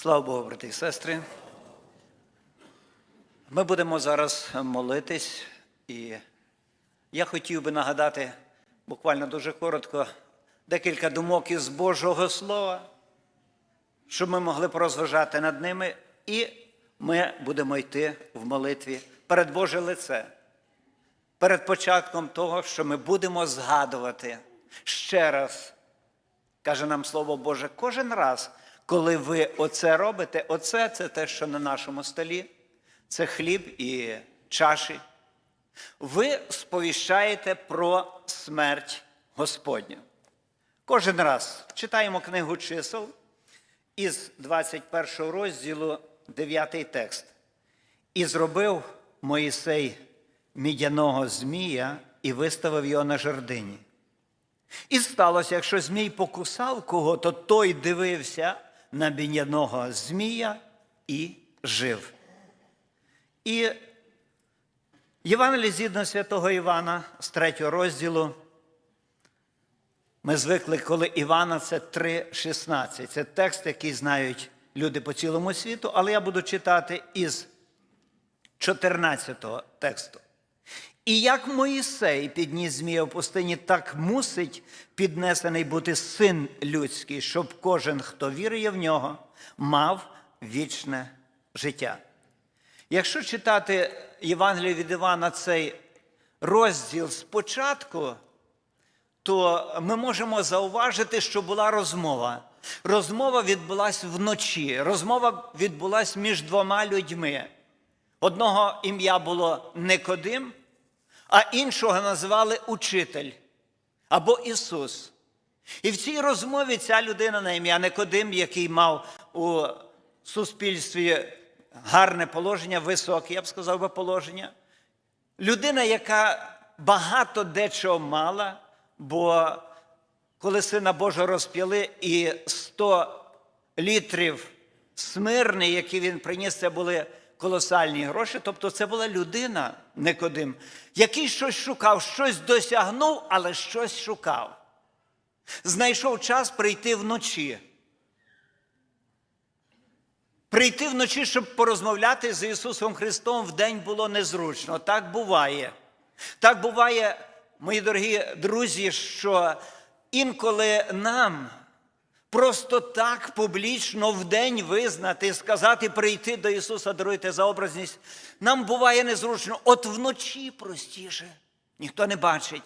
Слава Богу, брати і сестри. Ми будемо зараз молитись, і я хотів би нагадати буквально дуже коротко декілька думок із Божого Слова, щоб ми могли порозважати над ними, і ми будемо йти в молитві перед Боже лице, перед початком того, що ми будемо згадувати ще раз Каже нам Слово Боже, кожен раз, коли ви оце робите, оце це те, що на нашому столі, це хліб і чаші. Ви сповіщаєте про смерть Господню. Кожен раз читаємо книгу чисел із 21 розділу 9 текст. І зробив Моїсей мідяного змія і виставив його на жердині. І сталося, якщо Змій покусав кого, то той дивився на бінyaного Змія і жив. І Євангеліє згідно святого Івана з третього розділу. Ми звикли, коли Івана це 3,16. Це текст, який знають люди по цілому світу, але я буду читати із 14 тексту. І як Моїсей підніс змія в пустині, так мусить піднесений бути син людський, щоб кожен, хто вірує в нього, мав вічне життя. Якщо читати Євангеліє від Івана цей розділ спочатку, то ми можемо зауважити, що була розмова. Розмова відбулася вночі. Розмова відбулася між двома людьми. Одного ім'я було Никодим, а іншого називали учитель або Ісус. І в цій розмові ця людина на ім'я Никодим, який мав у суспільстві гарне положення, високе, я б сказав би, положення. Людина, яка багато дечого мала, бо коли сина Божого розп'яли, і 100 літрів смирний, які він приніс, це були колосальні гроші. Тобто це була людина, Никодим, який щось шукав, щось досягнув, але щось шукав. Знайшов час прийти вночі. Прийти вночі, щоб порозмовляти з Ісусом Христом в день було незручно. Так буває. Так буває, мої дорогі друзі, що інколи нам просто так публічно в день визнати, сказати, прийти до Ісуса, даруйте за образність, нам буває незручно. От вночі простіше. Ніхто не бачить.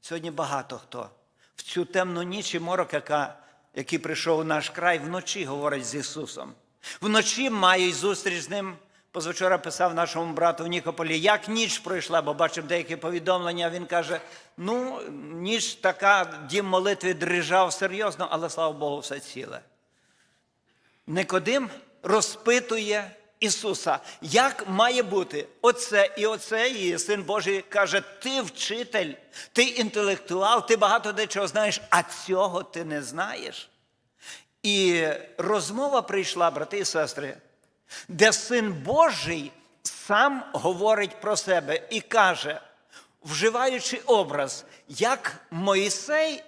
Сьогодні багато хто в цю темну ніч і морок, яка, який прийшов у наш край, вночі говорить з Ісусом. Вночі мають зустріч з ним. Позавчора писав нашому брату в Нікополі, як ніч пройшла, бо бачив деякі повідомлення. Він каже: ну, ніч така, дім молитви дрижав серйозно, але слава Богу, все ціле. Никодим розпитує Ісуса, як має бути оце і оце, і син Божий каже: ти вчитель, ти інтелектуал, ти багато дечого знаєш, а цього ти не знаєш. І розмова прийшла, брати і сестри, де син Божий сам говорить про себе і каже, вживаючи образ, як Моїсей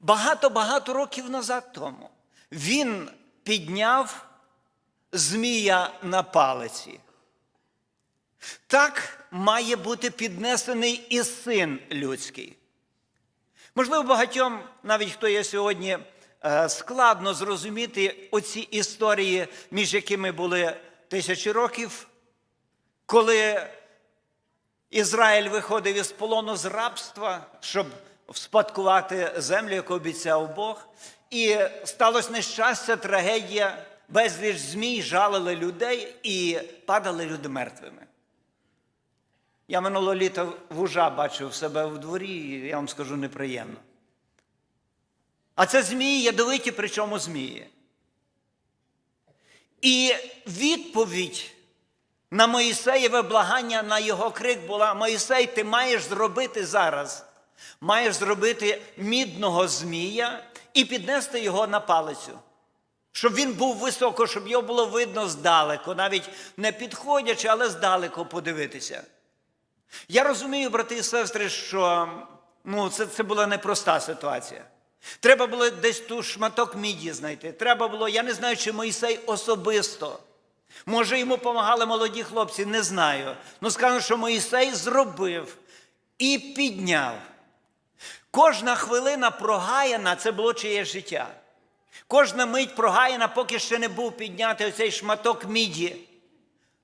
багато-багато років назад тому, він підняв змія на палиці. Так має бути піднесений і син людський. Можливо, багатьом, навіть хто є сьогодні, складно зрозуміти оці історії, між якими були тисячі років, коли Ізраїль виходив із полону з рабства, щоб вспадкувати землю, яку обіцяв Бог. І сталося нещастя, трагедія, безліч змій жалили людей і падали люди мертвими. Я минулого літа вужа бачив себе в дворі, і я вам скажу неприємно. А це змії ядовиті, причому змії. І відповідь на Моїсеєве благання на його крик була: Моїсей, ти маєш зробити зараз. Маєш зробити мідного змія і піднести його на палицю. Щоб він був високо, щоб його було видно здалеку, навіть не підходячи, але здалеку подивитися. Я розумію, брати і сестри, що ну, це, це була непроста ситуація. Треба було десь ту шматок міді знайти. Треба було, я не знаю, чи Моїсей особисто. Може, йому допомагали молоді хлопці, не знаю. Ну, скажу, що Моїсей зробив і підняв. Кожна хвилина прогаяна це було чиє життя. Кожна мить прогаяна, поки ще не був піднятий оцей шматок міді.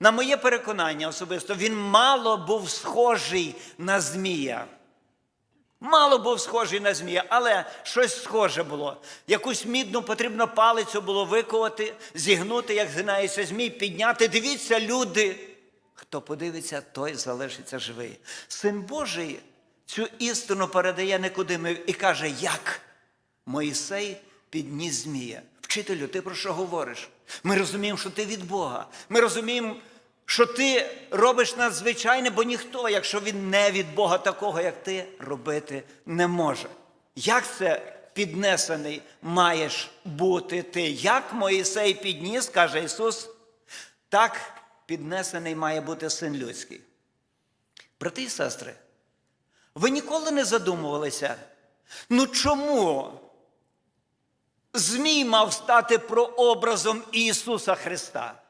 На моє переконання особисто, він мало був схожий на змія. Мало був схожий на змія, але щось схоже було. Якусь мідну потрібно палицю було викувати, зігнути, як згинається змій, підняти. Дивіться, люди. Хто подивиться, той залишиться живий. Син Божий цю істину передає Никодимові і каже, як Моїсей підніс змія. Вчителю, ти про що говориш? Ми розуміємо, що ти від Бога. Ми розуміємо, що ти робиш надзвичайне, бо ніхто, якщо він не від Бога такого, як ти, робити не може. Як це піднесений маєш бути ти? Як Моїсей підніс, каже Ісус, так піднесений має бути син людський. Брати і сестри, ви ніколи не задумувалися, ну чому Змій мав стати прообразом Ісуса Христа?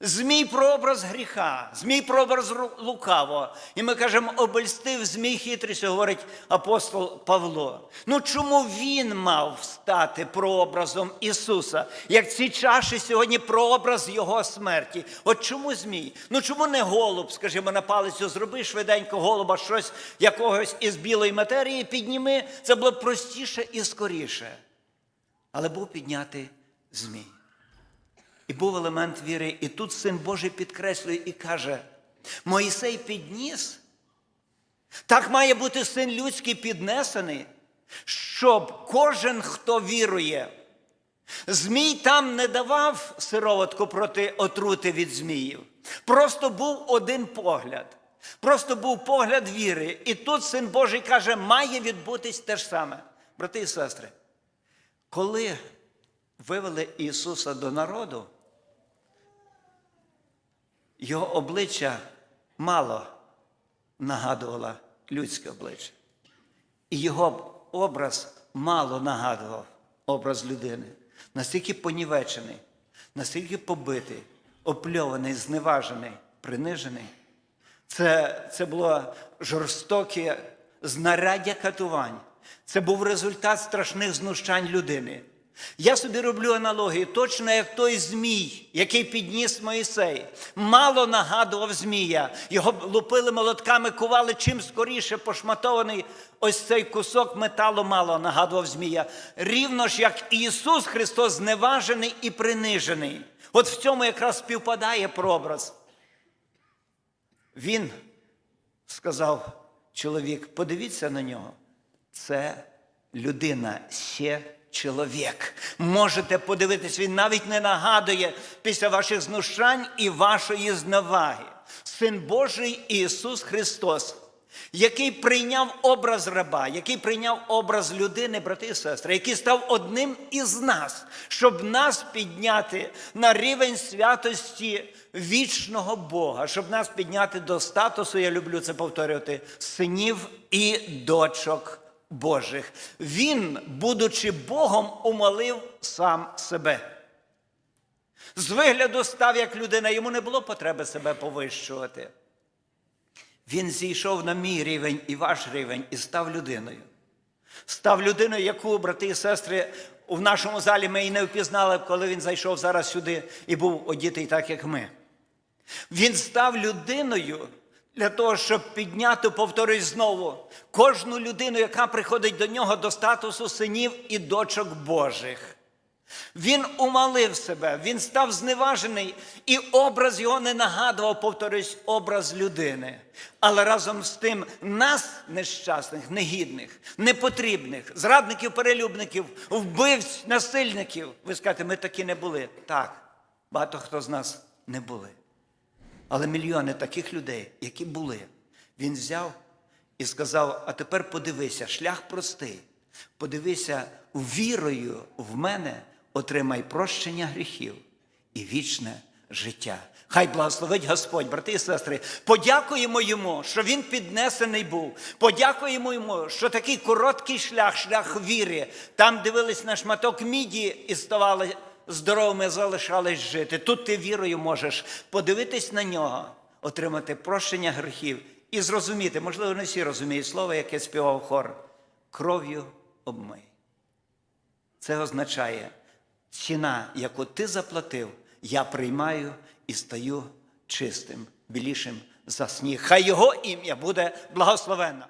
Змій прообраз гріха, змій прообраз лукаво. І ми кажемо, обольстив змій хитрістю, говорить апостол Павло. Ну чому він мав стати прообразом Ісуса? Як ці чаші сьогодні прообраз Його смерті. От чому змій? Ну чому не голуб, скажімо, на палицю зроби швиденько голуба щось якогось із білої матерії, підніми. Це було простіше і скоріше. Але був піднятий змій. І був елемент віри. І тут син Божий підкреслює і каже: Моїсей підніс. Так має бути син людський піднесений, щоб кожен, хто вірує, змій там не давав сироватку проти отрути від зміїв. Просто був один погляд. Просто був погляд віри. І тут син Божий каже, має відбутись те ж саме. Брати і сестри, коли вивели Ісуса до народу, його обличчя мало нагадувало людське обличчя. І його образ мало нагадував образ людини. Настільки понівечений, настільки побитий, опльований, зневажений, принижений. Це, це було жорстоке знаряддя катувань. Це був результат страшних знущань людини. Я собі роблю аналогію, точно як той змій, який підніс Моїсей, мало нагадував змія. Його лупили молотками, кували чим скоріше пошматований ось цей кусок металу мало нагадував змія. Рівно ж як Ісус Христос зневажений і принижений. От в цьому якраз співпадає прообраз. Він сказав чоловік, подивіться на нього. Це людина ще чоловік. Можете подивитись, він навіть не нагадує після ваших знущань і вашої зневаги. Син Божий Ісус Христос, який прийняв образ раба, який прийняв образ людини, брати і сестри, який став одним із нас, щоб нас підняти на рівень святості вічного Бога, щоб нас підняти до статусу, я люблю це повторювати, синів і дочок Божих. Він, будучи Богом, умолив сам себе. З вигляду став як людина, йому не було потреби себе повищувати. Він зійшов на мій рівень і ваш рівень і став людиною. Став людиною, яку, брати і сестри, в нашому залі ми і не впізнали, коли він зайшов зараз сюди і був одітий так, як ми. Він став людиною для того, щоб підняти, повторюсь знову, кожну людину, яка приходить до нього до статусу синів і дочок Божих. Він умалив себе, він став зневажений, і образ його не нагадував, повторюсь, образ людини. Але разом з тим нас, нещасних, негідних, непотрібних, зрадників, перелюбників, вбивць, насильників, ви скажете, ми такі не були. Так, багато хто з нас не були. Але мільйони таких людей, які були, він взяв і сказав: а тепер подивися, шлях простий. Подивися, вірою в мене отримай прощення гріхів і вічне життя. Хай благословить Господь, брати і сестри. Подякуємо йому, що він піднесений був. Подякуємо йому, що такий короткий шлях, шлях віри. Там дивились на шматок міді і ставали здоровими, залишались жити. Тут ти вірою можеш подивитись на нього, отримати прощення гріхів і зрозуміти, можливо, не всі розуміють слово, яке співав хор. Кров'ю обмий. Це означає, ціна, яку ти заплатив, я приймаю і стаю чистим, білішим за сніг. Хай його ім'я буде благословенно.